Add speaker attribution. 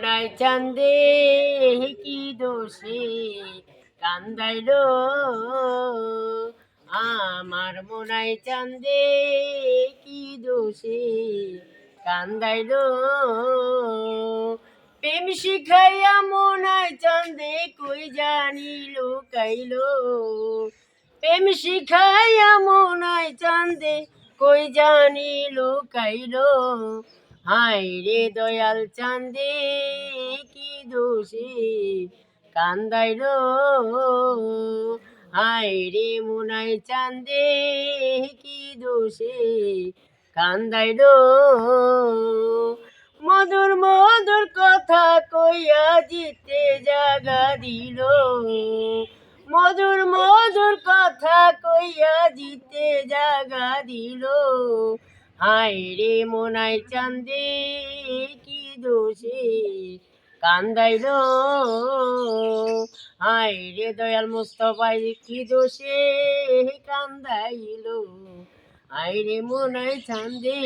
Speaker 1: মনাই চান্দে কি দোষে? কান্দাইল আমার মনাই চান্দে কি দোষে? কান্দাইল প্রেম শিখাইয়া মনাই চান্দে কই জানি লুকাইল? প্রেম শিখাইয়া মনাই চান্দে কই জানি লুকাইল? হাই রে দয়াল চান্দে কি দোষে কান্দাইল হাই রে মুনাই চান্দে কি দোষে কান্দাইল মধুর মধুর কথা কইয়া জিতে জাগা দিল। মধুর মধুর কথা কইয়া জিতে জাগা দিল। হাই রে মোনাই চান্দে, কি দোষে কান্দাইল? হায় রে দয়াল মুস্তফাই, কি দোষে কান্দাইল? আইরে রে মোনাই চান্দে।